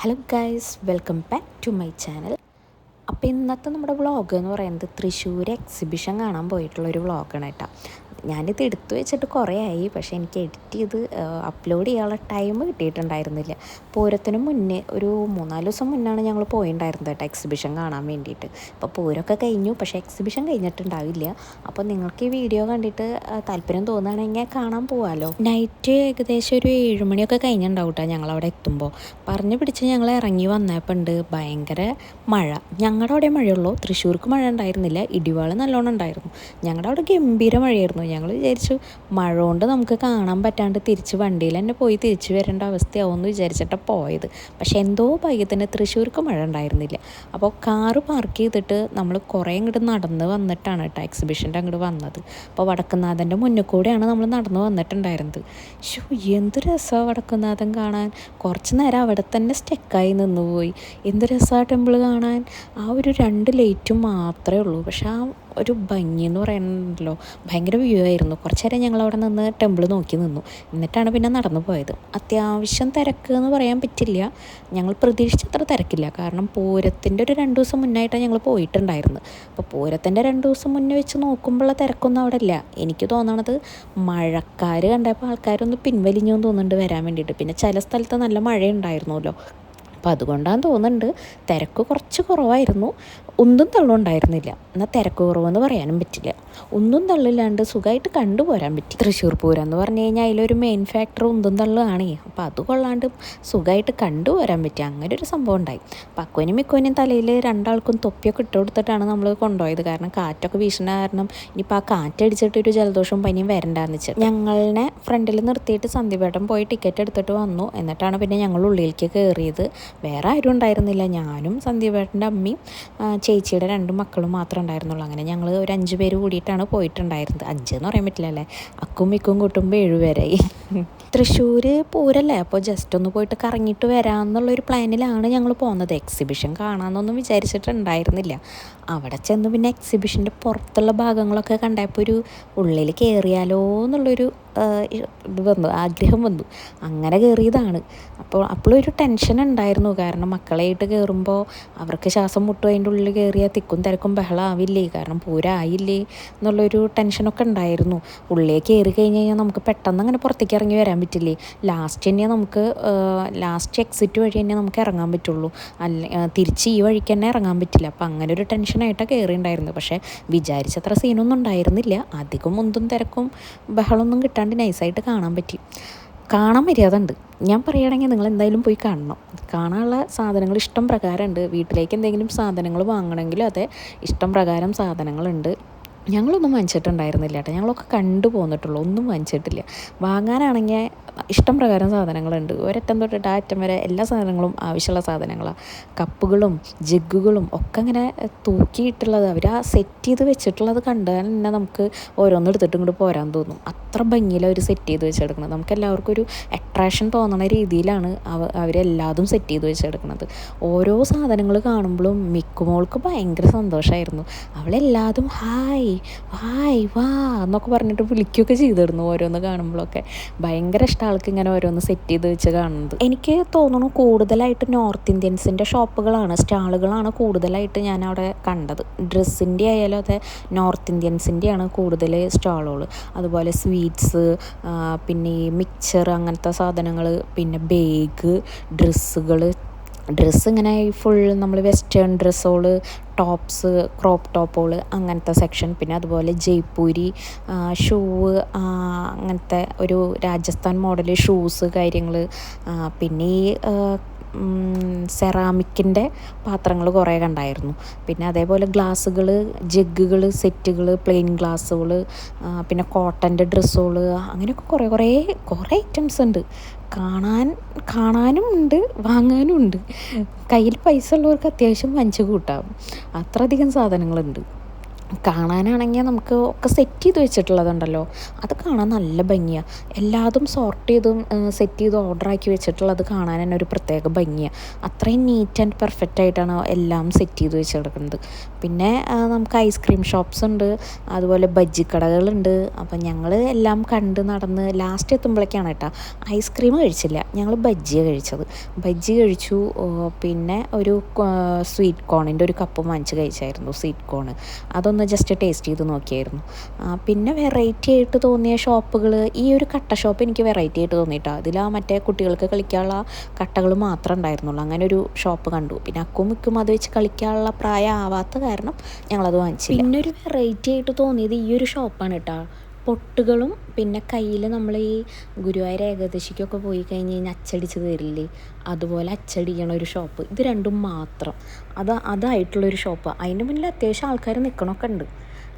Hello guys welcome back to my channel അപ്പോൾ ഇന്നത്തെ നമ്മുടെ വ്ളോഗ് എന്ന് പറയുന്നത് തൃശ്ശൂർ എക്സിബിഷൻ കാണാൻ പോയിട്ടുള്ള ഒരു വ്ളോഗാണ് കേട്ടോ. ഞാനിത് എടുത്തു വെച്ചിട്ട് കുറേ ആയി പക്ഷേ എനിക്ക് എഡിറ്റ് ചെയ്ത് അപ്ലോഡ് ചെയ്യാനുള്ള ടൈം കിട്ടിയിട്ടുണ്ടായിരുന്നില്ല. പൂരത്തിന് മുന്നേ ഒരു മൂന്നാൽ ദിവസം മുന്നാണ് ഞങ്ങൾ പോയിണ്ടായിരുന്നത് കേട്ടോ എക്സിബിഷൻ കാണാൻ വേണ്ടിയിട്ട്. അപ്പോൾ പൂരമൊക്കെ കഴിഞ്ഞു പക്ഷേ എക്സിബിഷൻ കഴിഞ്ഞിട്ടുണ്ടാവില്ല. അപ്പോൾ നിങ്ങൾക്ക് ഈ വീഡിയോ കണ്ടിട്ട് താല്പര്യം തോന്നുകയാണെങ്കിൽ കാണാൻ പോവാമല്ലോ നൈറ്റ് ഏകദേശം ഒരു ഏഴുമണിയൊക്കെ കഴിഞ്ഞിട്ടുണ്ടാവും കേട്ടോ ഞങ്ങളവിടെ എത്തുമ്പോൾ. പറഞ്ഞു പിടിച്ച് ഞങ്ങൾ ഇറങ്ങി വന്നപ്പോൾ ഉണ്ട് ഭയങ്കര മഴ. ഞങ്ങളുടെ അവിടെ മഴയുള്ളൂ തൃശ്ശൂർക്ക് മഴ ഉണ്ടായിരുന്നില്ല ഇടിവാൾ നല്ലോണം ഉണ്ടായിരുന്നു. ഞങ്ങളുടെ അവിടെ ഗംഭീര മഴയായിരുന്നു. ഞങ്ങൾ വിചാരിച്ചു മഴ കൊണ്ട് നമുക്ക് കാണാൻ പറ്റാണ്ട് തിരിച്ച് വണ്ടിയിൽ തന്നെ പോയി തിരിച്ചു വരേണ്ട അവസ്ഥയാവുമെന്ന് വിചാരിച്ചിട്ടാണ് പോയത്. പക്ഷെ എന്തോ ഭാഗ്യത്തിന് തൃശ്ശൂർക്ക് മഴ ഉണ്ടായിരുന്നില്ല. അപ്പോൾ കാറ് പാർക്ക് ചെയ്തിട്ട് നമ്മൾ കുറേ ഇങ്ങോട്ട് നടന്ന് വന്നിട്ടാണ് കേട്ടോ എക്സിബിഷന്റെ അങ്ങോട്ട് വന്നത്. അപ്പോൾ വടക്കുന്നാഥന്റെ മുന്നിൽ കൂടെയാണ് നമ്മൾ നടന്ന് വന്നിട്ടുണ്ടായിരുന്നത്. ഷോ എന്ത് രസമാണ് വടക്കുന്നാഥൻ കാണാൻ. കുറച്ച് നേരം അവിടെ തന്നെ സ്റ്റെക്കായി നിന്നുപോയി. എന്ത് രസമാണ് ടെമ്പിൾ കാണാൻ. ആ ഒരു രണ്ട് ലൈറ്റും മാത്രമേ ഉള്ളൂ. പക്ഷെ ആ ഒരു ഭംഗി എന്ന് പറയണല്ലോ ഭയങ്കര വ്യൂ ആയിരുന്നു. കുറച്ച് നേരം ഞങ്ങൾ അവിടെ നിന്ന് ടെമ്പിൾ നോക്കി നിന്നു. എന്നിട്ടാണ് പിന്നെ നടന്നു പോയത്. അത്യാവശ്യം തിരക്ക് എന്ന് പറയാൻ പറ്റില്ല. ഞങ്ങൾ പ്രതീക്ഷിച്ചത്ര തിരക്കില്ല. കാരണം പൂരത്തിന്റെ ഒരു രണ്ട് ദിവസം മുന്നായിട്ടാണ് ഞങ്ങൾ പോയിട്ടുണ്ടായിരുന്നത്. അപ്പോൾ പൂരത്തിന്റെ രണ്ട് ദിവസം മുന്നേ വെച്ച് നോക്കുമ്പോഴുള്ള തിരക്കൊന്നും അവിടെ ഇല്ല. എനിക്ക് തോന്നണത് മഴക്കാർ കണ്ടപ്പോൾ ആൾക്കാരൊന്ന് പിൻവലിഞ്ഞു തോന്നുന്നുണ്ട് വരാൻ വേണ്ടിയിട്ട്. പിന്നെ ചില സ്ഥലത്ത് നല്ല മഴയുണ്ടായിരുന്നല്ലോ. അപ്പോൾ അതുകൊണ്ടാണ് തോന്നുന്നുണ്ട് തിരക്ക് കുറച്ച് കുറവായിരുന്നു. ഒന്നും തള്ളുണ്ടായിരുന്നില്ല. എന്നാൽ തിരക്ക് കുറവെന്ന് പറയാനും പറ്റില്ല. ഒന്നും തള്ളില്ലാണ്ട് സുഖമായിട്ട് കണ്ടുപോരാൻ പറ്റി. തൃശ്ശൂർ പൂരം എന്ന് പറഞ്ഞു കഴിഞ്ഞാൽ അതിലൊരു മെയിൻ ഫാക്ടർ ഉന്തും തള്ളുകയാണേ അപ്പോൾ അത് കൊള്ളാണ്ട് സുഖമായിട്ട് കണ്ടുപോരാൻ പറ്റി. അങ്ങനെ ഒരു സംഭവം ഉണ്ടായി. പക്കോനും മിക്കോനും തലയിൽ രണ്ടാൾക്കും തൊപ്പിയൊക്കെ ഇട്ട് കൊടുത്തിട്ടാണ് നമ്മൾ കൊണ്ടുപോയത്. കാരണം കാറ്റൊക്കെ വീശുന്ന കാരണം ഇനിയിപ്പോൾ ആ കാറ്റടിച്ചിട്ട് ഒരു ജലദോഷവും പനിയും വരണ്ടാന്ന് വെച്ച്. ഞങ്ങളെ ഫ്രണ്ടിൽ നിർത്തിയിട്ട് സന്ധ്യപേട്ടം പോയി ടിക്കറ്റ് എടുത്തിട്ട് വന്നു. എന്നിട്ടാണ് പിന്നെ ഞങ്ങൾ ഉള്ളിലേക്ക് കയറിയത് വേറെ ആരും ഉണ്ടായിരുന്നില്ല. ഞാനും സന്ധ്യപേട്ടന്റെ അമ്മയും ചേച്ചിയുടെ രണ്ട് മക്കളും മാത്രമേ ഉണ്ടായിരുന്നുള്ളൂ. അങ്ങനെ ഞങ്ങൾ ഒരു അഞ്ച് പേര് കൂടിയിട്ടാണ് പോയിട്ടുണ്ടായിരുന്നത്. അഞ്ച് എന്ന് പറയാൻ പറ്റില്ല അല്ലേ? അക്കും മിക്കും കൂട്ടുമ്പോൾ ഏഴുപേരായി തൃശ്ശൂർ പൂരല്ലേ? അപ്പോൾ ജസ്റ്റ് ഒന്ന് പോയിട്ട് കറങ്ങിയിട്ട് വരാമെന്നുള്ളൊരു പ്ലാനിലാണ് ഞങ്ങൾ പോകുന്നത് എക്സിബിഷൻ കാണാമെന്നൊന്നും വിചാരിച്ചിട്ടുണ്ടായിരുന്നില്ല. അവിടെ ചെന്ന് പിന്നെ എക്സിബിഷന്റെ പുറത്തുള്ള ഭാഗങ്ങളൊക്കെ കണ്ടപ്പോൾ ഒരു ഉള്ളിൽ കയറിയാലോ എന്നുള്ളൊരു ഇത് വന്നു ആഗ്രഹം വന്നു. അങ്ങനെ കയറിയതാണ് അപ്പോൾ അപ്പോഴൊരു ടെൻഷൻ ഉണ്ടായിരുന്നു. കാരണം മക്കളായിട്ട് കയറുമ്പോൾ അവർക്ക് ശ്വാസം മുട്ടും അതിന്റെ ഉള്ളിൽ കയറിയാൽ തിക്കും തിരക്കും ബഹളമാവില്ലേ കാരണം പൂരായില്ലേ? എന്നുള്ളൊരു ടെൻഷനൊക്കെ ഉണ്ടായിരുന്നു. ഉള്ളിലേക്ക് കയറി കഴിഞ്ഞ് കഴിഞ്ഞാൽ നമുക്ക് പെട്ടെന്ന് അങ്ങനെ പുറത്തേക്ക് ഇറങ്ങി വരാൻ പറ്റില്ലേ? ലാസ്റ്റ് തന്നെ നമുക്ക് ലാസ്റ്റ് എക്സിറ്റ് വഴി തന്നെ നമുക്ക് ഇറങ്ങാൻ പറ്റുള്ളൂ. അല്ല തിരിച്ച് ഈ വഴിക്ക് തന്നെ ഇറങ്ങാൻ പറ്റില്ല. അപ്പം അങ്ങനെ ഒരു ടെൻഷനായിട്ടാണ് ഉണ്ടായിരുന്നത് പക്ഷേ വിചാരിച്ചത്ര സീനൊന്നും ഉണ്ടായിരുന്നില്ല. അധികം മുന്തും തിരക്കും ബഹളമൊന്നും കിട്ടാണ്ട് നൈസായിട്ട് കാണാൻ പറ്റി. കാണാൻ മര്യാദ ഉണ്ട് ഞാൻ പറയുകയാണെങ്കിൽ നിങ്ങൾ എന്തായാലും പോയി കാണണം. കാണാനുള്ള സാധനങ്ങൾ ഇഷ്ടം പ്രകാരമുണ്ട് വീട്ടിലേക്ക് എന്തെങ്കിലും സാധനങ്ങൾ വാങ്ങണമെങ്കിലും അതെ ഇഷ്ടം പ്രകാരം സാധനങ്ങളുണ്ട്. ഞങ്ങളൊന്നും വാങ്ങിച്ചിട്ടുണ്ടായിരുന്നില്ല കേട്ടോ. ഞങ്ങളൊക്കെ കണ്ടു പോന്നിട്ടുള്ളൂ. ഒന്നും വാങ്ങിച്ചിട്ടില്ല. വാങ്ങാനാണെങ്കിൽ ഇഷ്ടം പ്രകാരം സാധനങ്ങളുണ്ട്. ഒരറ്റം തൊട്ടിട്ട് ആ അറ്റം വരെ എല്ലാ സാധനങ്ങളും ആവശ്യമുള്ള സാധനങ്ങളാണ് കപ്പുകളും ജഗ്ഗുകളും ഒക്കെ അങ്ങനെ തൂക്കിയിട്ടുള്ളത് അവർ ആ സെറ്റ് ചെയ്ത് വെച്ചിട്ടുള്ളത് കണ്ടാൽ തന്നെ നമുക്ക് ഓരോന്ന് എടുത്തിട്ട് ഇങ്ങോട്ട് പോരാൻ തോന്നും. അത്ര ഭംഗിയിൽ അവർ സെറ്റ് ചെയ്ത് വെച്ചെടുക്കുന്നത്. നമുക്ക് എല്ലാവർക്കും ഒരു അട്രാക്ഷൻ തോന്നുന്ന രീതിയിലാണ് അവ അവരെല്ലാതും സെറ്റ് ചെയ്ത് വെച്ചെടുക്കുന്നത്. ഓരോ സാധനങ്ങൾ കാണുമ്പോഴും മിക്കുമോൾക്ക് ഭയങ്കര സന്തോഷമായിരുന്നു. അവളെല്ലാതും ഹായ് ഹായ് വാ എന്നൊക്കെ പറഞ്ഞിട്ട് വിളിക്കുകയൊക്കെ ചെയ്തിരുന്നു ഓരോന്ന് കാണുമ്പോഴൊക്കെ. ഭയങ്കര ഇഷ്ടം ആൾക്ക് ഇങ്ങനെ ഓരോന്ന് സെറ്റ് ചെയ്ത് വെച്ച് കാണുന്നത്. എനിക്ക് തോന്നുന്നു കൂടുതലായിട്ട് നോർത്ത് ഇന്ത്യൻസിന്റെ ഷോപ്പുകളാണ് സ്റ്റാളുകളാണ് കൂടുതലായിട്ട് ഞാൻ അവിടെ കണ്ടത്. ഡ്രസ്സിന്റെ ആയാലും അതെ നോർത്ത് ഇന്ത്യൻസിന്റെയാണ് കൂടുതൽ സ്റ്റാളുകൾ അതുപോലെ സ്വീറ്റ്സ് പിന്നെ ഈ മിക്സർ അങ്ങനത്തെ സാധനങ്ങൾ പിന്നെ ബേഗ് ഡ്രസ്സുകൾ ഡ്രസ്സ് ഇങ്ങനെ ഫുൾ നമ്മൾ വെസ്റ്റേൺ ഡ്രസ്സുകൾ ടോപ്സ് ക്രോപ്പ് ടോപ്പുകൾ അങ്ങനത്തെ സെക്ഷൻ പിന്നെ അതുപോലെ ജയ്പൂരി ഷൂവ് അങ്ങനത്തെ ഒരു രാജസ്ഥാൻ മോഡൽ ഷൂസ് കാര്യങ്ങൾ പിന്നെ ഈ സെറാമിക്കിന്റെ പാത്രങ്ങൾ കുറേ കണ്ടായിരുന്നു. പിന്നെ അതേപോലെ ഗ്ലാസ്സുകൾ ജഗ്ഗുകൾ സെറ്റുകൾ പ്ലെയിൻ ഗ്ലാസ്സുകൾ പിന്നെ കോട്ടന്റെ ഡ്രസ്സുകൾ അങ്ങനെയൊക്കെ കുറേ കുറേ കുറേ ഐറ്റംസ് ഉണ്ട് കാണാൻ കാണാനും ഉണ്ട് വാങ്ങാനും ഉണ്ട്. കയ്യിൽ പൈസ ഉള്ളവർക്ക് അത്യാവശ്യം വഞ്ചി കൂട്ടാം അത്രയധികം സാധനങ്ങളുണ്ട്. കാണാനാണെങ്കിൽ നമുക്ക് ഒക്കെ സെറ്റ് ചെയ്ത് വെച്ചിട്ടുള്ളതുണ്ടല്ലോ. അത് കാണാൻ നല്ല ഭംഗിയാണ് എല്ലാതും സോർട്ട് ചെയ്തും സെറ്റ് ചെയ്ത് ഓർഡറാക്കി വെച്ചിട്ടുള്ളത് കാണാൻ തന്നെ ഒരു പ്രത്യേക ഭംഗിയാണ് അത്രയും നീറ്റ് ആൻഡ് പെർഫെക്റ്റ് ആയിട്ടാണ് എല്ലാം സെറ്റ് ചെയ്ത് വെച്ചെടുക്കുന്നത്. പിന്നെ നമുക്ക് ഐസ്ക്രീം ഷോപ്സ് ഉണ്ട് അതുപോലെ ബജ്ജി കടകളുണ്ട്. അപ്പം ഞങ്ങൾ എല്ലാം കണ്ട് നടന്ന് ലാസ്റ്റ് എത്തുമ്പോഴേക്കാണ് കേട്ടോ ഐസ്ക്രീം കഴിച്ചില്ല. ഞങ്ങൾ ബജ്ജിയാണ് കഴിച്ചത്. ബജ്ജി കഴിച്ചു പിന്നെ ഒരു സ്വീറ്റ് കോണിന്റെ ഒരു കപ്പ് വാങ്ങിച്ച് കഴിച്ചായിരുന്നു സ്വീറ്റ് കോൺ അതൊന്ന് ജസ്റ്റ് ടേസ്റ്റ് ചെയ്ത് നോക്കിയായിരുന്നു. പിന്നെ വെറൈറ്റി ആയിട്ട് തോന്നിയ ഷോപ്പുകൾ ഈ ഒരു കട്ട ഷോപ്പ് എനിക്ക് വെറൈറ്റി ആയിട്ട് തോന്നിയിട്ടാണ് അതിൽ ആ മറ്റേ കുട്ടികൾക്ക് കളിക്കാനുള്ള കട്ടകൾ മാത്രമേ ഉണ്ടായിരുന്നുള്ളൂ. അങ്ങനെ ഒരു ഷോപ്പ് കണ്ടു. പിന്നെ അക്കും മിക്കും അത് വെച്ച് കളിക്കാനുള്ള പ്രായം ആവാത്ത കാരണം ഞങ്ങളത് വാങ്ങിച്ചില്ല. പിന്നെ ഒരു വെറൈറ്റി ആയിട്ട് തോന്നിയത് ഈ ഒരു ഷോപ്പാണ് കേട്ടോ പൊട്ടുകളും പിന്നെ കയ്യിൽ നമ്മൾ ഈ ഗുരുവായൂർ ഏകാദശിക്കൊക്കെ പോയി കഴിഞ്ഞ് കഴിഞ്ഞാൽ അച്ചടിച്ച് തരില്ലേ അതുപോലെ അച്ചടിക്കണ ഒരു ഷോപ്പ്. ഇത് രണ്ടും മാത്രം. അത് അതായിട്ടുള്ളൊരു ഷോപ്പ്. അതിന്റെ മുന്നിൽ അത്യാവശ്യം ആൾക്കാർ നിൽക്കണമൊക്കെ ഉണ്ട്.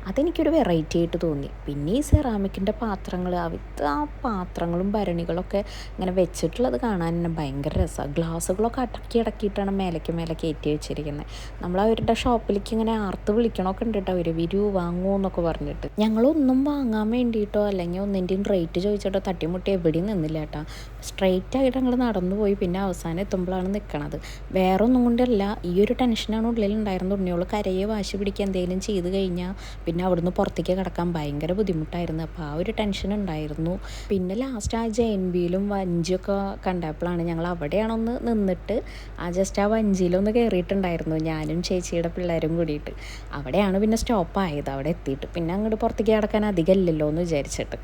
അതെനിക്കൊരു വെറൈറ്റി ആയിട്ട് തോന്നി. പിന്നെ ഈ സെറാമിക്കിന്റെ പാത്രങ്ങൾ അവിടുത്തെ ആ പാത്രങ്ങളും ഭരണികളൊക്കെ ഇങ്ങനെ വെച്ചിട്ടുള്ളത് കാണാൻ തന്നെ ഭയങ്കര രസമാണ് ഗ്ലാസ്സുകളൊക്കെ അടക്കി അടക്കിയിട്ടാണ് മേലേക്ക് മേലെ കയറ്റി വെച്ചിരിക്കുന്നത് നമ്മൾ അവരുടെ ഷോപ്പിലേക്ക് ഇങ്ങനെ ആർത്ത് വിളിക്കണമൊക്കെ ഉണ്ട് കേട്ടോ അവർ വിരു വാങ്ങൂ എന്നൊക്കെ പറഞ്ഞിട്ട്. ഞങ്ങളൊന്നും വാങ്ങാൻ വേണ്ടിയിട്ടോ അല്ലെങ്കിൽ ഒന്നിന്റെയും റേറ്റ് ചോദിച്ചിട്ടോ തട്ടിമുട്ടി എവിടെയും നിന്നില്ല കേട്ടോ. സ്ട്രെയിറ്റ് ആയിട്ട് ഞങ്ങൾ നടന്നു പോയി. പിന്നെ അവസാനം എത്തുമ്പോഴാണ് നിൽക്കണത് വേറെ ഒന്നും കൊണ്ടല്ല ഈ ഒരു ടെൻഷനാണ് ഉള്ളിൽ ഉണ്ടായിരുന്നു ഉണ്ണിയോൾ കരയെ വാശി പിടിക്കുക എന്തെങ്കിലും ചെയ്ത് കഴിഞ്ഞാൽ പിന്നെ അവിടുന്ന് പുറത്തേക്ക് കിടക്കാൻ ഭയങ്കര ബുദ്ധിമുട്ടായിരുന്നു. അപ്പോൾ ആ ഒരു ടെൻഷൻ ഉണ്ടായിരുന്നു. പിന്നെ ലാസ്റ്റ് ആ ജെ എൻ ബിയിലും വഞ്ചിയൊക്കെ കണ്ടപ്പോഴാണ് ഞങ്ങൾ അവിടെയാണ് ഒന്ന് നിന്നിട്ട് ആ ജസ്റ്റ് ആ വഞ്ചിയിലൊന്ന് കയറിയിട്ടുണ്ടായിരുന്നു ഞാനും ചേച്ചിയുടെ പിള്ളേരും കൂടിയിട്ട്. അവിടെയാണ് പിന്നെ സ്റ്റോപ്പ് ആയത് അവിടെ എത്തിയിട്ട്. പിന്നെ അങ്ങോട്ട് പുറത്തേക്ക് കിടക്കാൻ അധികം ഇല്ലല്ലോ എന്ന് വിചാരിച്ചിട്ട്.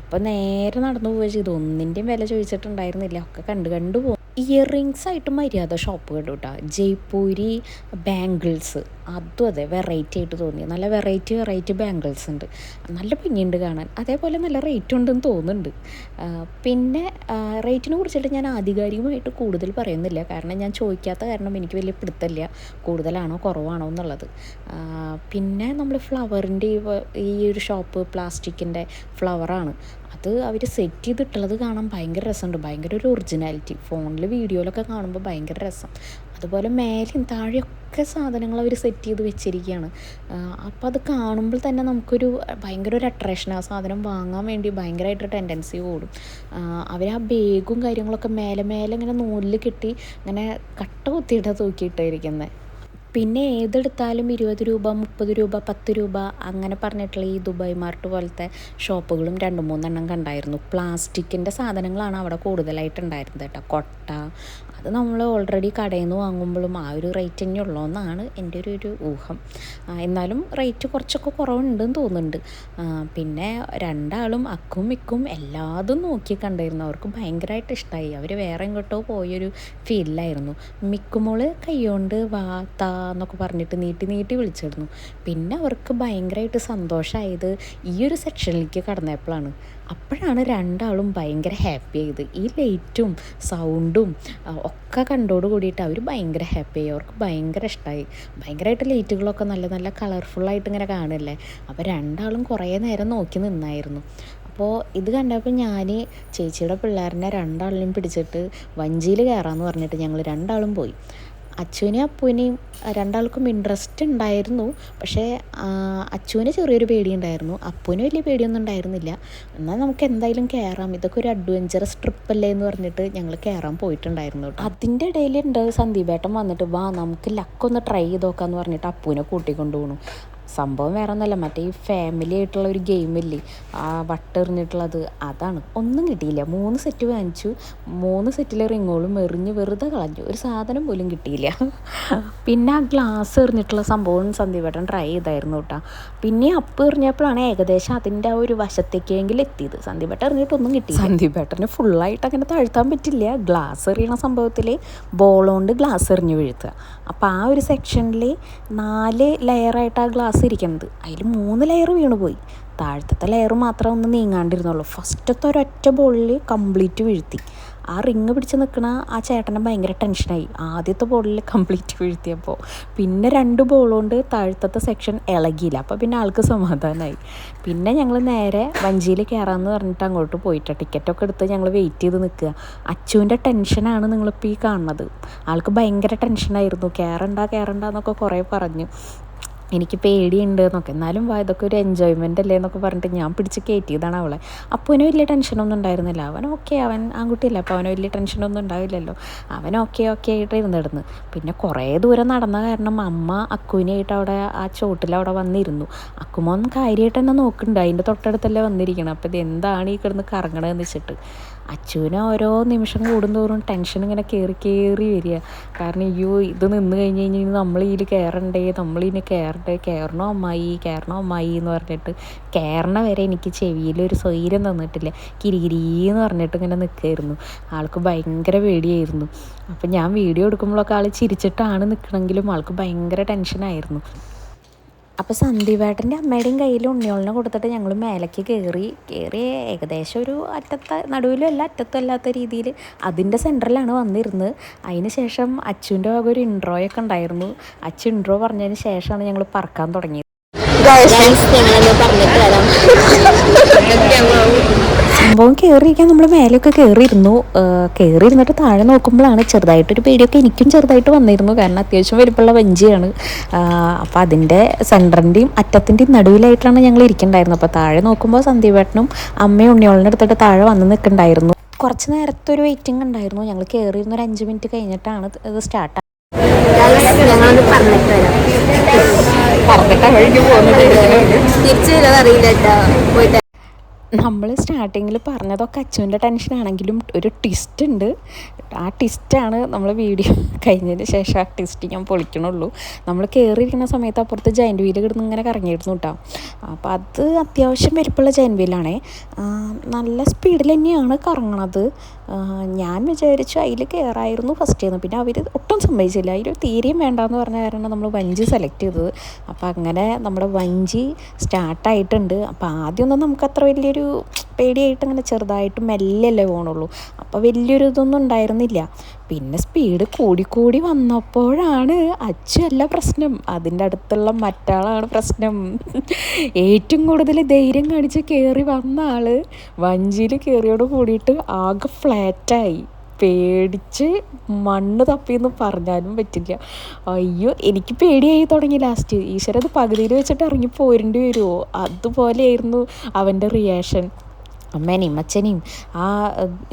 അപ്പോൾ നേരെ നടന്നു പോയി ചെയ്തു ഒന്നിന്റെയും വില ചോദിച്ചിട്ടുണ്ടായിരുന്നില്ല. ഒക്കെ കണ്ട് കണ്ടു പോകും ഇയർ റിങ്സ് ആയിട്ട് മര്യാദ ഷോപ്പ് കണ്ടു കേട്ടോ ജയ്പൂരി ബാംഗിൾസ് അതും അതെ വെറൈറ്റി ആയിട്ട് തോന്നി നല്ല വെറൈറ്റി വെറൈറ്റി ബാംഗിൾസ് ഉണ്ട്. നല്ല ഭംഗിയുണ്ട് കാണാൻ. അതേപോലെ നല്ല റേറ്റ് ഉണ്ടെന്ന് തോന്നുന്നുണ്ട്. പിന്നെ റേറ്റിനെ കുറിച്ചിട്ട് ഞാൻ ആധികാരികമായിട്ട് കൂടുതൽ പറയുന്നില്ല. കാരണം ഞാൻ ചോദിക്കാത്ത കാരണം എനിക്ക് വലിയ പിടുത്തമില്ല. കൂടുതലാണോ കുറവാണോ എന്നുള്ളത്. പിന്നെ നമ്മൾ ഫ്ലവറിന്റെ ഈ ഒരു ഷോപ്പ് പ്ലാസ്റ്റിക്കിന്റെ ഫ്ലവറാണ് അത് അവർ സെറ്റ് ചെയ്തിട്ടുള്ളത് കാണാൻ ഭയങ്കര രസമുണ്ട്. ഭയങ്കര ഒരു ഒറിജിനാലിറ്റി ഫോണിൽ വീഡിയോയിലൊക്കെ കാണുമ്പോൾ ഭയങ്കര രസം. അതുപോലെ മേലെയും താഴെയൊക്കെ സാധനങ്ങൾ അവർ സെറ്റ് ചെയ്ത് വെച്ചിരിക്കുകയാണ്. അപ്പോൾ അത് കാണുമ്പോൾ തന്നെ നമുക്കൊരു ഭയങ്കര ഒരു അട്രാക്ഷൻ ആ സാധനം വാങ്ങാൻ വേണ്ടി ഭയങ്കരമായിട്ട് ടെൻഡൻസി ഓടും അവർ ആ ബേഗും കാര്യങ്ങളൊക്കെ മേലെ മേലെ ഇങ്ങനെ നൂലിൽ കെട്ടി ഇങ്ങനെ കട്ട കുത്തിയിട്ടാണ് തൂക്കിയിട്ടിരിക്കുന്നത് പിന്നെ ഏതെടുത്താലും ഇരുപത് രൂപ മുപ്പത് രൂപ പത്ത് രൂപ അങ്ങനെ പറഞ്ഞിട്ടുള്ള ഈ ദുബായ് മാർട്ട് പോലത്തെ ഷോപ്പുകളും രണ്ട് മൂന്നെണ്ണം കണ്ടായിരുന്നു. പ്ലാസ്റ്റിക്കിന്റെ സാധനങ്ങളാണ് അവിടെ കൂടുതലായിട്ട് ഉണ്ടായിരുന്നത് കേട്ടോ. കൊട്ട അത് നമ്മൾ ഓൾറെഡി കടയിൽ നിന്ന് വാങ്ങുമ്പോഴും ആ ഒരു റേറ്റ് തന്നെ ഉള്ളൂന്നാണ് എന്റെ ഒരു ഒരു ഊഹം. എന്നാലും റേറ്റ് കുറച്ചൊക്കെ കുറവുണ്ടെന്ന് തോന്നുന്നുണ്ട്. പിന്നെ രണ്ടാളും അക്കും മിക്കും എല്ലാതും നോക്കി കണ്ടായിരുന്നു അവർക്ക് ഭയങ്കരമായിട്ട് ഇഷ്ടമായി അവർ വേറെ എങ്ങോട്ടോ പോയൊരു ഫീലിലായിരുന്നു മിക്കുമോൾ കൈകൊണ്ട് വാ താ എന്നൊക്കെ പറഞ്ഞിട്ട് നീട്ടി നീട്ടി വിളിച്ചിരുന്നു. പിന്നെ അവർക്ക് ഭയങ്കരമായിട്ട് സന്തോഷമായത് ഈ ഒരു സെക്ഷനിലേക്ക് കടന്നപ്പോഴാണ്. അപ്പോഴാണ് രണ്ടാളും ഭയങ്കര ഹാപ്പി ആയത്. ഈ ലൈറ്റും സൗണ്ടും ഒക്കെ കണ്ടോട് കൂടിയിട്ട് അവർ ഭയങ്കര ഹാപ്പി ആയി. അവർക്ക് ഭയങ്കര ഇഷ്ടമായി ഭയങ്കരമായിട്ട് ലൈറ്റുകളൊക്കെ നല്ല നല്ല കളർഫുള്ളായിട്ട് ഇങ്ങനെ കാണില്ലേ അപ്പോൾ രണ്ടാളും കുറേ നേരം നോക്കി നിന്നായിരുന്നു. അപ്പോൾ ഇത് കണ്ടപ്പോൾ ഞാൻ ചേച്ചിയുടെ പിള്ളേരനെ രണ്ടാളിനെയും പിടിച്ചിട്ട് വഞ്ചിയിൽ കയറാമെന്ന് പറഞ്ഞിട്ട് ഞങ്ങൾ രണ്ടാളും പോയി. അച്ചുവിനെയും അപ്പുവിനെയും രണ്ടാൾക്കും ഇൻട്രസ്റ്റ് ഉണ്ടായിരുന്നു. പക്ഷേ അച്ചുവിന് ചെറിയൊരു പേടിയുണ്ടായിരുന്നു. അപ്പുവിന് വലിയ പേടിയൊന്നും ഉണ്ടായിരുന്നില്ല. എന്നാൽ നമുക്ക് എന്തായാലും കയറാം ഇതൊക്കെ ഒരു അഡ്വഞ്ചറസ് ട്രിപ്പ് അല്ലേ എന്ന് പറഞ്ഞിട്ട് ഞങ്ങൾ കയറാൻ പോയിട്ടുണ്ടായിരുന്നു അതിന്റെ ഇടയിലുണ്ട് സന്ദീപേട്ടൻ വന്നിട്ട് വാ നമുക്ക് ലക്കൊന്ന് ട്രൈ ചെയ്ത് നോക്കാമെന്ന് പറഞ്ഞിട്ട് അപ്പുവിനെ കൂട്ടിക്കൊണ്ടു പോകണു സംഭവം വേറെ ഒന്നുമല്ല മറ്റേ ഈ ഫാമിലി ആയിട്ടുള്ള ഒരു ഗെയിമില്ലേ ആ വട്ടെറിഞ്ഞിട്ടുള്ളത് അതാണ്. ഒന്നും കിട്ടിയില്ല. മൂന്ന് സെറ്റ് വാങ്ങിച്ചു. മൂന്ന് സെറ്റിലെ റിങ്ങോളും എറിഞ്ഞ് വെറുതെ കളഞ്ഞു. ഒരു സാധനം പോലും കിട്ടിയില്ല. പിന്നെ ആ ഗ്ലാസ് എറിഞ്ഞിട്ടുള്ള സംഭവം സന്ദീപേട്ടൻ ട്രൈ ചെയ്തായിരുന്നു കേട്ടോ. പിന്നെ അപ്പ് എറിഞ്ഞപ്പോഴാണ് ഏകദേശം അതിന്റെ ആ ഒരു വശത്തേക്കെങ്കിലും എത്തിയത്. സന്ദീപേട്ടൻ എറിഞ്ഞിട്ടൊന്നും കിട്ടി സന്ദീപേട്ടന് ഫുള്ളായിട്ട് അങ്ങനെ താഴ്ത്താൻ പറ്റില്ല. ഗ്ലാസ് എറിയണ സംഭവത്തിൽ ബോൾ കൊണ്ട് ഗ്ലാസ് എറിഞ്ഞ് വീഴ്ത്തുക. അപ്പോൾ ആ ഒരു സെക്ഷനിൽ നാല് ലെയറായിട്ട് ആ ഗ്ലാസ് ഇരിക്കുന്നത് അതിൽ മൂന്ന് ലെയർ വീണ് പോയി. താഴത്തെ ലെയർ മാത്രം ഒന്ന് നീങ്ങാണ്ടിരുന്നുള്ളൂ. ഫസ്റ്റത്തെ ഒരൊറ്റ ബോളിൽ കംപ്ലീറ്റ് വീഴ്ത്തി. ആ റിങ് പിടിച്ച് നിൽക്കണ ആ ചേട്ടന് ഭയങ്കര ടെൻഷനായി ആദ്യത്തെ ബോളിൽ കംപ്ലീറ്റ് വീഴ്ത്തിയപ്പോൾ പിന്നെ രണ്ട് ബോൾ കൊണ്ട് സെക്ഷൻ ഇളകിയില്ല. അപ്പോൾ പിന്നെ ആൾക്ക് സമാധാനമായി പിന്നെ ഞങ്ങൾ നേരെ വഞ്ചിയിൽ കയറാമെന്ന് പറഞ്ഞിട്ട് അങ്ങോട്ട് പോയിട്ട്. ടിക്കറ്റൊക്കെ എടുത്ത് ഞങ്ങൾ വെയിറ്റ് ചെയ്ത് നിൽക്കുക. അച്ചുവിന്റെ ടെൻഷനാണ് നിങ്ങളിപ്പോൾ ഈ കാണുന്നത്. ആൾക്ക് ഭയങ്കര ടെൻഷനായിരുന്നു കയറണ്ട കയറണ്ട എന്നൊക്കെ കുറേ പറഞ്ഞു. എനിക്ക് പേടിയുണ്ട് എന്നൊക്കെ എന്നാലും വാ ഇതൊക്കെ ഒരു എൻജോയ്മെന്റ് അല്ലേ എന്നൊക്കെ പറഞ്ഞിട്ട് ഞാൻ പിടിച്ച് കയറ്റിയതാണ് അവളെ. അപ്പോൾ അവന് വലിയ ടെൻഷനൊന്നും ഉണ്ടായിരുന്നില്ല. അവൻ ഓക്കെ അവൻ ആൺകുട്ടിയല്ല. അപ്പോൾ അവന് വലിയ ടെൻഷനൊന്നും ഉണ്ടാവില്ലല്ലോ. അവൻ ഓക്കെ ഓക്കെ ആയിട്ട് ഇരുന്നിടുന്നു പിന്നെ കുറേ ദൂരം നടന്ന കാരണം അമ്മ അക്കുവിനായിട്ട് അവിടെ ആ ചോട്ടിൽ അവിടെ വന്നിരുന്നു. അക്കുമോൻ കാര്യമായിട്ട് തന്നെ നോക്കുന്നുണ്ട് അതിന്റെ തൊട്ടടുത്തല്ലേ വന്നിരിക്കണം. അപ്പോൾ ഇത് എന്താണ് ഈ കിടന്ന് കറങ്ങണമെന്ന് വെച്ചിട്ട്. അച്ചുവിന് ഓരോ നിമിഷം കൂടുന്തോറും ടെൻഷൻ ഇങ്ങനെ കയറി കയറി വരിക. കാരണം അയ്യോ ഇത് നിന്ന് കഴിഞ്ഞ് കഴിഞ്ഞാൽ നമ്മൾ ഇതിൽ കയറണ്ടേ നമ്മൾ ഇതിന് കയറണ്ടേ കയറണോ അമ്മായി? കയറണോ അമ്മായി എന്ന് പറഞ്ഞിട്ട് കയറണ വരെ എനിക്ക് ചെവിയിൽ ഒരു സ്വൈര്യം തന്നിട്ടില്ല. കിരികിരി എന്ന് പറഞ്ഞിട്ട് ഇങ്ങനെ നിൽക്കുമായിരുന്നു ആൾക്ക് ഭയങ്കര പേടിയായിരുന്നു. അപ്പം ഞാൻ വീഡിയോ എടുക്കുമ്പോഴൊക്കെ ആൾ ചിരിച്ചിട്ടാണ് നിൽക്കണമെങ്കിലും ആൾക്ക് ഭയങ്കര ടെൻഷനായിരുന്നു അപ്പോൾ സന്ദീപേട്ടന്റെ അമ്മയുടെയും കയ്യിൽ ഉണ്ണിയോളിനെ കൊടുത്തിട്ട് ഞങ്ങൾ മേലേക്ക് കയറി കയറി ഏകദേശം ഒരു അറ്റത്ത നടുവിലും അല്ല അറ്റത്തും അല്ലാത്ത രീതിയിൽ അതിന്റെ സെന്ററിലാണ് വന്നിരുന്നത് അതിന് ശേഷം അച്ചുവിന്റെ ഭാഗം ഒരു ഇൻട്രോയൊക്കെ ഉണ്ടായിരുന്നു. അച്ചു ഇൻട്രോ പറഞ്ഞതിന് ശേഷമാണ് ഞങ്ങൾ പറക്കാൻ തുടങ്ങിയത്. ഞങ്ങളെന്ന് പറഞ്ഞിട്ട് വരാം. സംഭവം കയറിയിരിക്കാൻ നമ്മൾ മേലെയൊക്കെ കയറിയിരുന്നു കയറിയിരുന്നിട്ട് താഴെ നോക്കുമ്പോഴാണ് ചെറുതായിട്ടൊരു പേടിയൊക്കെ എനിക്കും ചെറുതായിട്ട് വന്നിരുന്നു. കാരണം അത്യാവശ്യം വലിപ്പമുള്ള വഞ്ചിയാണ് അപ്പോൾ അതിന്റെ സെന്ററിന്റെയും അറ്റത്തിന്റെയും നടുവിലായിട്ടാണ് ഞങ്ങൾ ഇരിക്കണ്ടായിരുന്നത്. അപ്പോൾ താഴെ നോക്കുമ്പോൾ സന്ദീപേട്ടനും അമ്മയും ഉണ്ണിയോളിന്റെ അടുത്തിട്ട് താഴെ വന്ന് നിൽക്കണ്ടായിരുന്നു. കുറച്ച് നേരത്തെ ഒരു വെയിറ്റിംഗ് ഉണ്ടായിരുന്നു. ഞങ്ങൾ കയറിയിരുന്ന ഒരു അഞ്ച് മിനിറ്റ് കഴിഞ്ഞിട്ടാണ് ഇത് സ്റ്റാർട്ട് ഞങ്ങളൊന്ന് പറഞ്ഞിട്ട് വരാം. തിരിച്ചു വരുന്നത് അറിയില്ല കേട്ടോ. പോയിട്ട് നമ്മൾ സ്റ്റാർട്ടിങ്ങിൽ പറഞ്ഞതൊക്കെ അച്ചുവിന്റെ ടെൻഷനാണെങ്കിലും ഒരു ട്വിസ്റ്റ് ഉണ്ട്. ആ ട്വിസ്റ്റാണ് നമ്മൾ വീഡിയോ കഴിഞ്ഞതിന് ശേഷം ആ ട്വിസ്റ്റ് ഞാൻ പൊളിക്കണുള്ളൂ. നമ്മൾ കയറിയിരിക്കുന്ന സമയത്ത് അപ്പുറത്ത് ജയന്റ് വീൽ കിടന്ന് ഇങ്ങനെ കറങ്ങിയിരുന്നു കേട്ടോ അപ്പോൾ അത് അത്യാവശ്യം വലുപ്പമുള്ള ജയന്റ് വീലാണേ നല്ല സ്പീഡിൽ തന്നെയാണ് കറങ്ങണത്. ഞാൻ വിചാരിച്ചു അതിൽ കയറായിരുന്നു ഫസ്റ്റ് ചെയ്യുന്നത് പിന്നെ അവർ ഒട്ടും സമ്മതിച്ചില്ല. അതിൽ തീരെയും വേണ്ടാന്ന് പറഞ്ഞ കാരണം നമ്മൾ വഞ്ചി സെലക്ട് ചെയ്തത്. അപ്പോൾ അങ്ങനെ നമ്മുടെ വഞ്ചി സ്റ്റാർട്ടായിട്ടുണ്ട് അപ്പോൾ ആദ്യമൊന്നും നമുക്ക് അത്ര വലിയൊരു പേടിയായിട്ട് അങ്ങനെ ചെറുതായിട്ട് മെല്ലല്ലേ പോകണുള്ളൂ അപ്പോൾ വലിയൊരു ഇതൊന്നും ഉണ്ടായിരുന്നില്ല. പിന്നെ സ്പീഡ് കൂടിക്കൂടി വന്നപ്പോഴാണ് അച്ഛല്ല പ്രശ്നം. അതിന്റെ അടുത്തുള്ള മറ്റാളാണ് പ്രശ്നം. ഏറ്റവും കൂടുതൽ ധൈര്യം കാണിച്ച് കയറി വന്ന ആൾ വഞ്ചിയിൽ കയറിയോട് കൂടിയിട്ട് ആകെ ഫ്ലാറ്റായി. പേടിച്ച് മണ്ണ് തപ്പിയെന്ന് പറഞ്ഞാലും പറ്റില്ല. അയ്യോ എനിക്ക് പേടിയായി തുടങ്ങി ലാസ്റ്റ് ഈശ്വരത് പകുതിയിൽ വെച്ചിട്ട് ഇറങ്ങി പോരേണ്ടി വരുമോ അതുപോലെയായിരുന്നു അവന്റെ റിയാക്ഷൻ അമ്മേനെയും അച്ഛനെയും ആ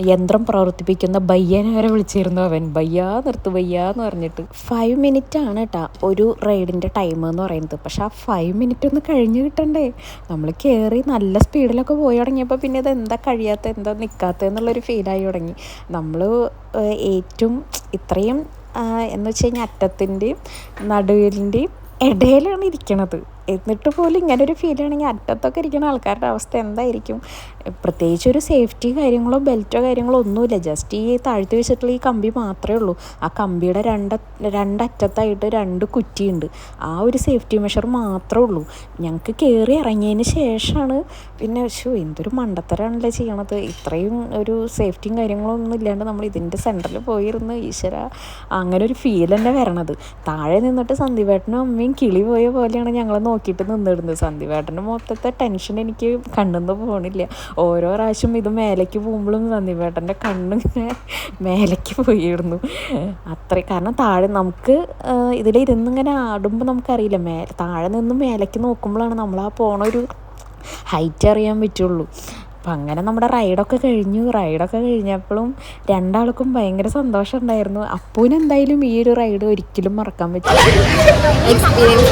യന്ത്രം പ്രവർത്തിപ്പിക്കുന്ന ബയ്യനെ വരെ വിളിച്ചിരുന്നു അവൻ. ബയ്യാ നിർത്ത് ബയ്യാ എന്ന് പറഞ്ഞിട്ട്. ഫൈവ് മിനിറ്റ് ആണ് കേട്ടോ ഒരു റൈഡിന്റെ ടൈം എന്ന് പറയുന്നത്. പക്ഷെ ആ ഫൈവ് മിനിറ്റ് ഒന്ന് കഴിഞ്ഞ് കിട്ടണ്ടേ. നമ്മൾ കയറി നല്ല സ്പീഡിലൊക്കെ പോയി തുടങ്ങിയപ്പോൾ പിന്നെ ഇത് എന്താ കഴിയാത്ത എന്താ നിൽക്കാത്ത എന്നുള്ളൊരു ഫീലായി തുടങ്ങി. നമ്മൾ ഏറ്റവും ഇത്രയും എന്ന് വെച്ച് കഴിഞ്ഞാൽ അറ്റത്തിന്റെയും നടുവിലിന്റെയും ഇടയിലാണ് ഇരിക്കണത്. എന്നിട്ട് പോലും ഇങ്ങനൊരു ഫീൽ ആണെങ്കിൽ അറ്റത്തൊക്കെ ഇരിക്കുന്ന ആൾക്കാരുടെ അവസ്ഥ എന്തായിരിക്കും? പ്രത്യേകിച്ച് ഒരു സേഫ്റ്റി കാര്യങ്ങളോ ബെൽറ്റോ കാര്യങ്ങളോ ഒന്നുമില്ല. ജസ്റ്റ് ഈ താഴ്ത്തി വെച്ചിട്ടുള്ള ഈ കമ്പി മാത്രമേ ഉള്ളൂ. ആ കമ്പിയുടെ രണ്ട് രണ്ടറ്റത്തായിട്ട് രണ്ട് കുറ്റിയുണ്ട്. ആ ഒരു സേഫ്റ്റി മെഷർ മാത്രമേ ഉള്ളൂ. ഞങ്ങൾക്ക് കയറി ഇറങ്ങിയതിന് ശേഷമാണ് പിന്നെ ഷു എന്തൊരു മണ്ടത്തരാണല്ലേ ചെയ്യണത്. ഇത്രയും ഒരു സേഫ്റ്റിയും കാര്യങ്ങളും ഒന്നും ഇല്ലാണ്ട് നമ്മൾ ഇതിന്റെ സെന്ററിൽ പോയിരുന്ന്. ഈശ്വര. അങ്ങനെ ഒരു ഫീൽ തന്നെ വരണത്. താഴെ നിന്നിട്ട് സന്ദീപേട്ടനും അമ്മയും കിളി പോയ പോലെയാണ് ഞങ്ങൾ നോക്കിയിട്ട് നിന്നിടുന്നത് സന്ധിവേട്ടന്റെ മൊത്തത്തെ ടെൻഷൻ എനിക്ക് കണ്ണെന്ന് പോണില്ല. ഓരോ പ്രാവശ്യം ഇത് മേലേക്ക് പോകുമ്പോഴും സന്ധിവേട്ടന്റെ കണ്ണ് മേലേക്ക് പോയിരുന്നു. അത്ര. കാരണം താഴെ നമുക്ക് ഇതിലിരുന്നിങ്ങനെ ആടുമ്പോൾ നമുക്കറിയില്ല. മേ താഴെ നിന്ന് മേലേക്ക് നോക്കുമ്പോഴാണ് നമ്മൾ ആ പോണ ഒരു ഹൈറ്റ് അറിയാൻ പറ്റുള്ളൂ. അപ്പം അങ്ങനെ നമ്മുടെ റൈഡൊക്കെ കഴിഞ്ഞു. റൈഡൊക്കെ കഴിഞ്ഞപ്പോഴും രണ്ടാൾക്കും ഭയങ്കര സന്തോഷം ഉണ്ടായിരുന്നു. അപ്പൂന് എന്തായാലും ഈ ഒരു റൈഡ് ഒരിക്കലും മറക്കാൻ പറ്റില്ല. എക്സ്പീരിയൻസ്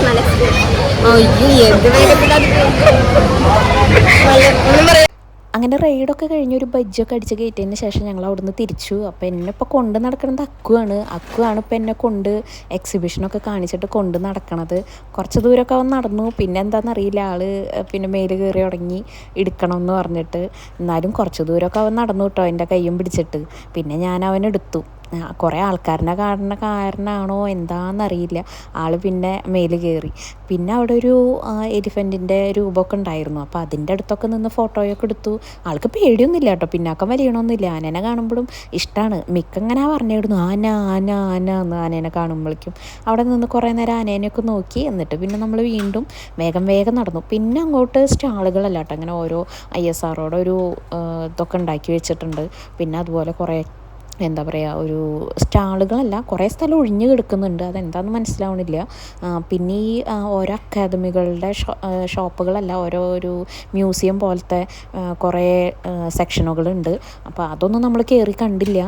അങ്ങനെ റൈഡൊക്കെ കഴിഞ്ഞ് ഒരു ബജ്ജൊക്കെ അടിച്ച് കയറ്റിയതിന് ശേഷം ഞങ്ങൾ അവിടുന്ന് തിരിച്ചു. അപ്പോൾ എന്നെ ഇപ്പോൾ കൊണ്ട് നടക്കുന്നത് അക്കുവാണ്. അക്കുവാണ് ഇപ്പോൾ എന്നെ കൊണ്ട് എക്സിബിഷനൊക്കെ കാണിച്ചിട്ട് കൊണ്ട് നടക്കണത്. കുറച്ച് ദൂരമൊക്കെ അവൻ നടന്നു. പിന്നെ എന്താണെന്നറിയില്ല ആൾ പിന്നെ മേൽ കയറി തുടങ്ങി എടുക്കണമെന്ന് പറഞ്ഞിട്ട്. എന്നാലും കുറച്ച് ദൂരമൊക്കെ അവൻ നടന്നു കേട്ടോ എന്റെ കയ്യും പിടിച്ചിട്ട്. പിന്നെ ഞാൻ അവനെടുത്തു ആ, കുറേ ആൾക്കാരനെ കാണുന്ന കാരണമാണോ എന്താണെന്നറിയില്ല ആൾ പിന്നെ മേൽ കയറി പിന്നെ അവിടെ ഒരു എലിഫന്റിന്റെ രൂപമൊക്കെ ഉണ്ടായിരുന്നു. അപ്പോൾ അതിന്റെ അടുത്തൊക്കെ നിന്ന് ഫോട്ടോയൊക്കെ എടുത്തു. ആൾക്ക് പേടിയൊന്നുമില്ല കേട്ടോ. പിന്നാക്കം വലിയണമൊന്നുമില്ല ആനേനെ കാണുമ്പോഴും ഇഷ്ടമാണ് മിക്ക ഇങ്ങനെ പറഞ്ഞിരുന്നു ആന ആന ആന എന്ന് ആനേനെ കാണുമ്പോഴേക്കും അവിടെ നിന്ന് കുറേ നേരം ആനേനെയൊക്കെ നോക്കി. എന്നിട്ട് പിന്നെ നമ്മൾ വീണ്ടും വേഗം വേഗം നടന്നു. പിന്നെ അങ്ങോട്ട് സ്റ്റാളുകളല്ല കേട്ടോ. അങ്ങനെ ഓരോ ഐ എസ് ആറോടെ ഒരു ഇതൊക്കെ ഉണ്ടാക്കി വെച്ചിട്ടുണ്ട്. പിന്നെ അതുപോലെ കുറേ എന്താ പറയുക ഒരു സ്റ്റാളുകളല്ല കുറേ സ്ഥലം ഒഴിഞ്ഞു കിടക്കുന്നുണ്ട്. അതെന്താണെന്ന് മനസ്സിലാവണില്ല. പിന്നെ ഈ ഓരോ അക്കാദമികളുടെ ഷോപ്പുകളല്ല ഓരോ ഒരു മ്യൂസിയം പോലത്തെ കുറേ സെക്ഷനുകളുണ്ട്. അപ്പോൾ അതൊന്നും നമ്മൾ കയറി കണ്ടില്ല.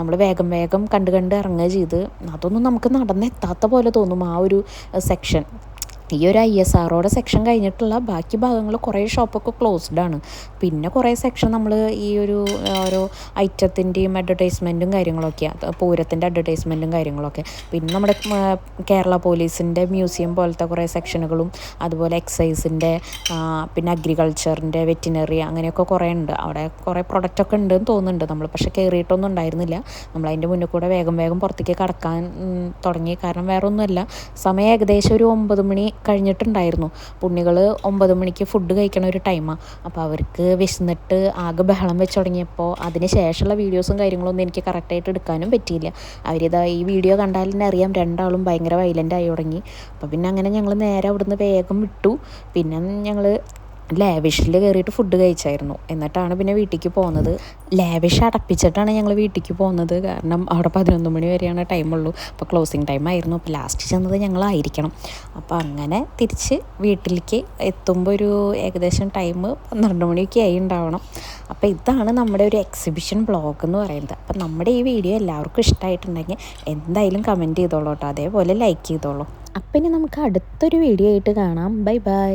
നമ്മൾ വേഗം വേഗം കണ്ട് കണ്ട് ഇറങ്ങുക ചെയ്ത്. അതൊന്നും നമുക്ക് നടന്നെത്താത്ത പോലെ തോന്നും ആ ഒരു സെക്ഷൻ. ഈ ഒരു ഐ എസ് ആറോടെ സെക്ഷൻ കഴിഞ്ഞിട്ടുള്ള ബാക്കി ഭാഗങ്ങൾ കുറേ ഷോപ്പൊക്കെ ക്ലോസ്ഡ് ആണ്. പിന്നെ കുറേ സെക്ഷൻ നമ്മൾ ഈ ഒരു ഓരോ ഐറ്റത്തിന്റെയും അഡ്വർടൈസ്മെന്റും കാര്യങ്ങളൊക്കെയാണ് പൂരത്തിന്റെ അഡ്വർടൈസ്മെന്റും കാര്യങ്ങളൊക്കെ. പിന്നെ നമ്മുടെ കേരള പോലീസിന്റെ മ്യൂസിയം പോലത്തെ കുറേ സെക്ഷനുകളും അതുപോലെ എക്സൈസിന്റെ പിന്നെ അഗ്രികൾച്ചറിന്റെ വെറ്റിനറി അങ്ങനെയൊക്കെ കുറേ ഉണ്ട്. അവിടെ കുറേ പ്രൊഡക്റ്റൊക്കെ ഉണ്ടെന്ന് തോന്നുന്നുണ്ട് നമ്മൾ പക്ഷേ കയറിയിട്ടൊന്നും ഉണ്ടായിരുന്നില്ല. നമ്മൾ അതിന്റെ മുന്നിൽ കൂടെ വേഗം വേഗം പുറത്തേക്ക് കടക്കാൻ തുടങ്ങി. കാരണം വേറൊന്നുമല്ല. സമയം ഏകദേശം ഒരു ഒമ്പത് മണി കഴിഞ്ഞിട്ടുണ്ടായിരുന്നു. പുണ്ണികൾ ഒമ്പത് മണിക്ക് ഫുഡ് കഴിക്കണ ഒരു ടൈമാണ് അപ്പോൾ അവർക്ക് വിശന്നിട്ട് ആകെ ബഹളം വെച്ച് തുടങ്ങിയപ്പോൾ അതിന് ശേഷമുള്ള വീഡിയോസും കാര്യങ്ങളൊന്നും എനിക്ക് കറക്റ്റായിട്ട് എടുക്കാനും പറ്റിയില്ല. അവരിതാ ഈ വീഡിയോ കണ്ടാൽ തന്നെ അറിയാം. രണ്ടാളും ഭയങ്കര വൈലന്റ് ആയി തുടങ്ങി. അപ്പോൾ പിന്നെ അങ്ങനെ ഞങ്ങൾ നേരെ അവിടുന്ന് വേഗം വിട്ടു. പിന്നെ ഞങ്ങൾ ലാവിഷിൽ കയറിയിട്ട് ഫുഡ് കഴിച്ചായിരുന്നു. എന്നിട്ടാണ് പിന്നെ വീട്ടിലേക്ക് പോകുന്നത് ലാവിഷ് അടപ്പിച്ചിട്ടാണ് ഞങ്ങൾ വീട്ടിലേക്ക് പോകുന്നത് കാരണം അവിടെ പതിനൊന്ന് മണി വരെയാണ് ടൈമുള്ളൂ അപ്പോൾ ക്ലോസിങ് ടൈം ആയിരുന്നു. അപ്പോൾ ലാസ്റ്റ് ചെന്നത് ഞങ്ങളായിരിക്കണം അപ്പോൾ അങ്ങനെ തിരിച്ച് വീട്ടിലേക്ക് എത്തുമ്പോൾ ഒരു ഏകദേശം ടൈം പന്ത്രണ്ട് മണിയൊക്കെ ആയി ഉണ്ടാവണം. അപ്പോൾ ഇതാണ് നമ്മുടെ ഒരു എക്സിബിഷൻ ബ്ലോഗ് എന്ന് പറയുന്നത്. അപ്പോൾ നമ്മുടെ ഈ വീഡിയോ എല്ലാവർക്കും ഇഷ്ടമായിട്ടുണ്ടെങ്കിൽ എന്തായാലും കമന്റ് ചെയ്തോളൂ കേട്ടോ. അതേപോലെ ലൈക്ക് ചെയ്തോളൂ. അപ്പം ഇനി നമുക്ക് അടുത്തൊരു വീഡിയോ ആയിട്ട് കാണാം. Bye bye